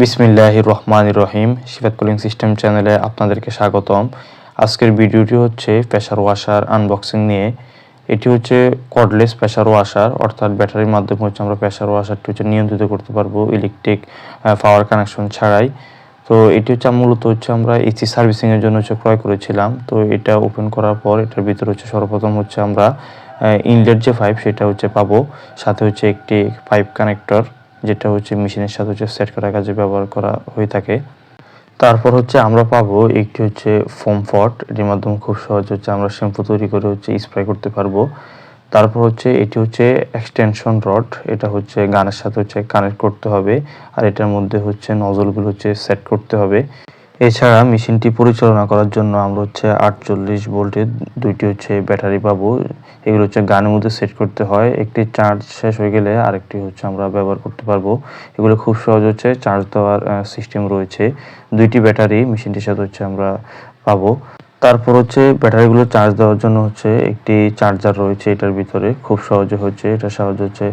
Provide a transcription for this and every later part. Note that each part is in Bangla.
বিসমিল্লাহ রহমান রহিম সিফাত কুলিং সিস্টেম চ্যানেলে আপনাদেরকে স্বাগতম। আজকের ভিডিওটি হচ্ছে প্রেশার ওয়াশার আনবক্সিং নিয়ে। এটি হচ্ছে কর্ডলেস প্রেশার ওয়াশার, অর্থাৎ ব্যাটারির মাধ্যমে হচ্ছে আমরা প্রেশার ওয়াশারটি হচ্ছে নিয়ন্ত্রিত করতে পারব ইলেকট্রিক পাওয়ার কানেকশন ছাড়াই। তো এটি হচ্ছে মূলত হচ্ছে আমরা এসি সার্ভিসিংয়ের জন্য হচ্ছে ক্রয় করেছিলাম। তো এটা ওপেন করার পর এটার ভিতরে হচ্ছে সর্বপ্রথম হচ্ছে আমরা ইনলেট যে পাইপ সেটা হচ্ছে পাবো। সাথে হচ্ছে একটি পাইপ কানেক্টর যেটা হচ্ছে মেশিনের সাথে হচ্ছে সেট করার কাজে ব্যবহার করা হয়ে থাকে। তারপর হচ্ছে আমরা পাবো একটি হচ্ছে ফোম ফট এটির মাধ্যমে খুব সহজ হচ্ছে আমরা শ্যাম্পু তৈরি করে হচ্ছে স্প্রে করতে পারব। তারপর হচ্ছে এটি হচ্ছে এক্সটেনশন রড এটা হচ্ছে গানের সাথে হচ্ছে কানেক্ট করতে হবে, আর এটার মধ্যে হচ্ছে নজলগুলো হচ্ছে সেট করতে হবে। এছাড়া মেশিনটি পরিচালনা করার জন্য আমরা হচ্ছে আটচল্লিশ ভোল্টের দুইটি হচ্ছে ব্যাটারি পাবো। এগুলো হচ্ছে গানের মধ্যে সেট করতে হয়। একটি চার্জ শেষ হয়ে গেলে আরেকটি হচ্ছে আমরা ব্যবহার করতে পারব। এগুলো খুব সহজ হচ্ছে, চার্জ দেওয়ার সিস্টেম রয়েছে। দুইটি ব্যাটারি মেশিনটির সাথে হচ্ছে আমরা পাবো। তারপর হচ্ছে ব্যাটারিগুলো চার্জ দেওয়ার জন্য হচ্ছে একটি চার্জার রয়েছে এটার ভিতরে। খুব সহজে হচ্ছে এটা সহজ হচ্ছে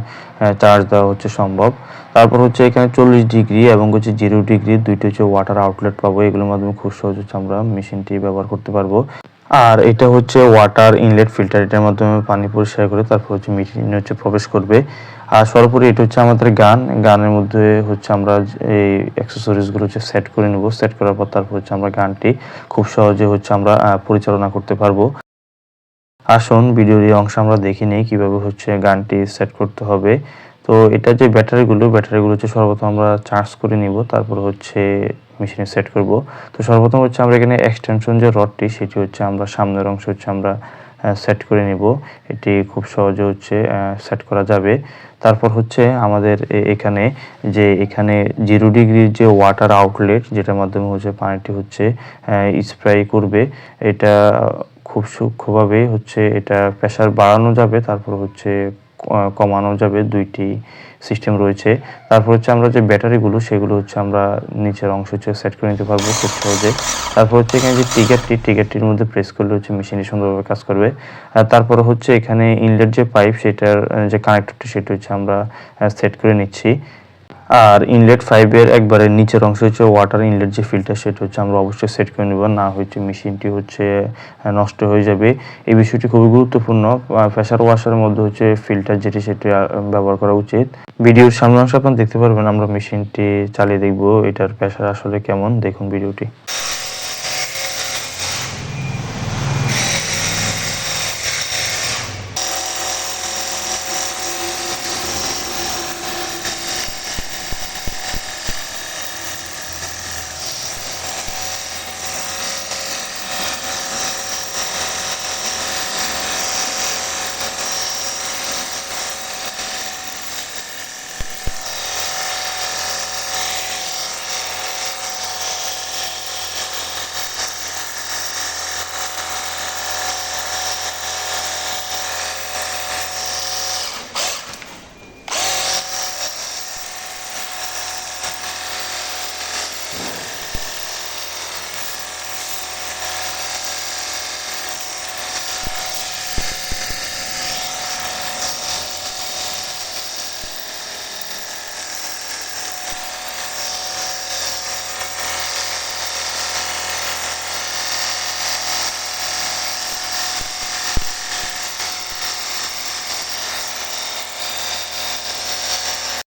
চার্জ দেওয়া হচ্ছে সম্ভব। তারপর হচ্ছে এখানে চল্লিশ ডিগ্রি এবং হচ্ছে জিরো ডিগ্রি দুইটি হচ্ছে ওয়াটার আউটলেট পাবো। এগুলোর মাধ্যমে খুব সহজ হচ্ছে আমরা মেশিনটি ব্যবহার করতে পারব। আর এটা হচ্ছে ওয়াটার ইনলেট ফিল্টার এটার মাধ্যমে পানি পরিষ্কার করে তারপর হচ্ছে মেশিনে হচ্ছে প্রবেশ করবে। আর সর্বোপরি এটা হচ্ছে আমাদের গান। গানের মধ্যে হচ্ছে আমরা এই অ্যাক্সেসরিজগুলো হচ্ছে সেট করে নেব। সেট করার পর তারপর হচ্ছে আমরা গানটি খুব সহজে হচ্ছে আমরা পরিচালনা করতে পারব। আসুন ভিডিওর এই অংশ আমরা দেখি নিই কীভাবে হচ্ছে গানটি সেট করতে হবে। তো এটা যে ব্যাটারিগুলো ব্যাটারিগুলো হচ্ছে সর্বপ্রথম আমরা চার্জ করে নিব। তারপর হচ্ছে মেশিনে সেট করব। তো সর্বপ্রথম হচ্ছে আমরা এখানে এক্সটেনশন যে রডটি সেটি হচ্ছে আমরা সামনের অংশ হচ্ছে আমরা সেট করে নিব। এটি খুব সহজে হচ্ছে সেট করা যাবে। তারপর হচ্ছে আমাদের এখানে যে এখানে জিরো ডিগ্রির যে ওয়াটার আউটলেট যেটার মাধ্যমে হচ্ছে পানিটি হচ্ছে স্প্রে করবে, এটা খুব সূক্ষ্মভাবে হচ্ছে এটা প্রেশার বাড়ানো যাবে। তারপর হচ্ছে কমানো যাবে দুইটি সিস্টেম রয়েছে। তারপর হচ্ছে আমরা যে ব্যাটারিগুলো, সেগুলো হচ্ছে আমরা নিচের অংশ হচ্ছে সেট করে নিতে পারব খুব সহজে। তারপর হচ্ছে এখানে যে টিকারটি টিকেটটির মধ্যে প্রেস করলে হচ্ছে মেশিনটি সুন্দরভাবে কাজ করবে। তারপর হচ্ছে এখানে ইনলেট যে পাইপ সেটার যে কানেক্টরটি সেটা হচ্ছে আমরা সেট করে নিচ্ছি। আর ইনলেট ফাইভের একবারে নিচের অংশ হচ্ছে ওয়াটার ইনলেট যে ফিল্টার সেটা হচ্ছে আমরা অবশ্যই সেট করে নেব। না হচ্ছে মেশিনটি হচ্ছে নষ্ট হয়ে যাবে। এই বিষয়টি খুবই গুরুত্বপূর্ণ। প্রেশার ওয়াশারের মধ্যে হচ্ছে ফিল্টার যেটি, সেটি ব্যবহার করা উচিত। ভিডিওর সামনে অংশ আপনার দেখতে পারবেন, আমরা মেশিনটি চালিয়ে দেখব। এটার প্রেশার আসলে কেমন? দেখুন ভিডিওটি।